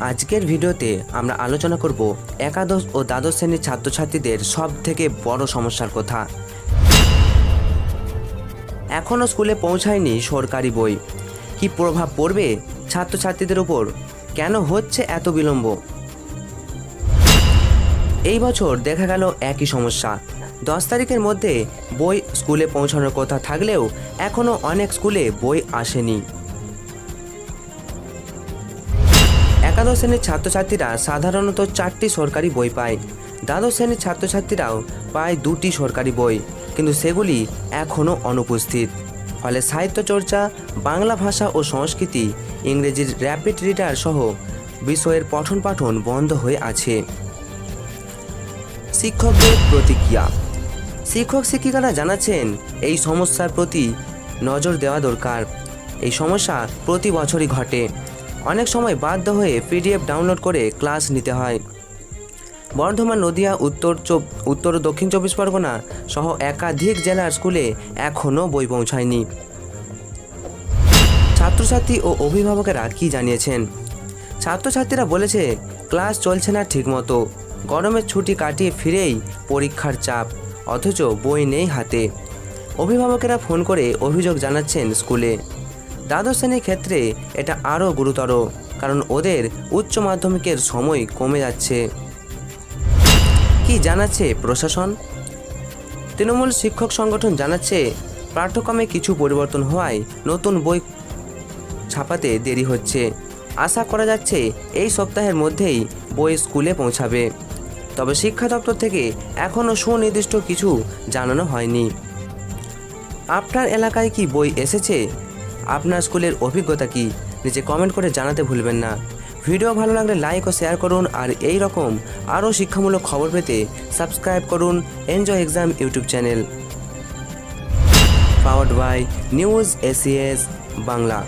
আজকের ভিডিওতে আমরা আলোচনা করব একাদশ ও দ্বাদশ শ্রেণির ছাত্রছাত্রীদের সব থেকে বড় সমস্যার কথা। এখনও স্কুলে পৌঁছায়নি সরকারি বই। কি প্রভাব পড়বে ছাত্রছাত্রীদের উপর? কেন হচ্ছে এত বিলম্ব? এই বছর দেখা গেল একই সমস্যা। দশ তারিখের মধ্যে বই স্কুলে পৌঁছানোর কথা থাকলেও এখনও অনেক স্কুলে বই আসেনি। একাদশ শ্রেণির ছাত্রছাত্রীরা সাধারণত চারটি সরকারি বই পায়। দ্বাদশ শ্রেণির ছাত্রছাত্রীরাও পায় দুটি সরকারি বই, কিন্তু সেগুলি এখনও অনুপস্থিত। ফলে সাহিত্য চর্চা বাংলা ভাষা ও সংস্কৃতি, ইংরেজির র্যাপিড রিডার সহ বিষয়ের পঠন পাঠন বন্ধ হয়ে আছে। শিক্ষকদের প্রতিক্রিয়া। শিক্ষক শিক্ষিকারা জানাচ্ছেন, এই সমস্যার প্রতি নজর দেওয়া দরকার। এই সমস্যা প্রতি বছরই ঘটে। অনেক সময় বাধ্য হয়ে পিডিএফ ডাউনলোড করে ক্লাস নিতে হয়। বর্ধমান, নদিয়া, উত্তর উত্তর ও দক্ষিণ চব্বিশ পরগনা সহ একাধিক জেলার স্কুলে এখনও বই পৌঁছায়নি। ছাত্রছাত্রী ও অভিভাবকেরা কি জানিয়েছেন? ছাত্রছাত্রীরা বলেছে, ক্লাস চলছে না ঠিকমতো। গরমের ছুটি কাটিয়ে ফিরেই পরীক্ষার চাপ, অথচ বই নেই হাতে। অভিভাবকেরা ফোন করে অভিযোগ জানাচ্ছেন স্কুলে। দ্বাদশ শ্রেণির ক্ষেত্রে এটা আরও গুরুতর, কারণ ওদের উচ্চ মাধ্যমিকের সময় কমে যাচ্ছে। কি জানাচ্ছে প্রশাসন? তৃণমূল শিক্ষক সংগঠন জানাচ্ছে, পাঠ্যক্রমে কিছু পরিবর্তন হওয়ায় নতুন বই ছাপাতে দেরি হচ্ছে। আশা করা যাচ্ছে, এই সপ্তাহের মধ্যেই বই স্কুলে পৌঁছাবে। তবে শিক্ষা দপ্তর থেকে এখনও সুনির্দিষ্ট কিছু জানানো হয়নি। আপনার এলাকায় কি বই এসেছে? আপনার স্কুলের অভিজ্ঞতা কি, নিচে কমেন্ট করে জানাতে ভুলবেন না। ভিডিও ভালো লাগলে লাইক ও শেয়ার করুন আর এই রকম আরও শিক্ষামূলক খবর পেতে সাবস্ক্রাইব করুন enjoy exam YouTube channel powered by news ACS Bangla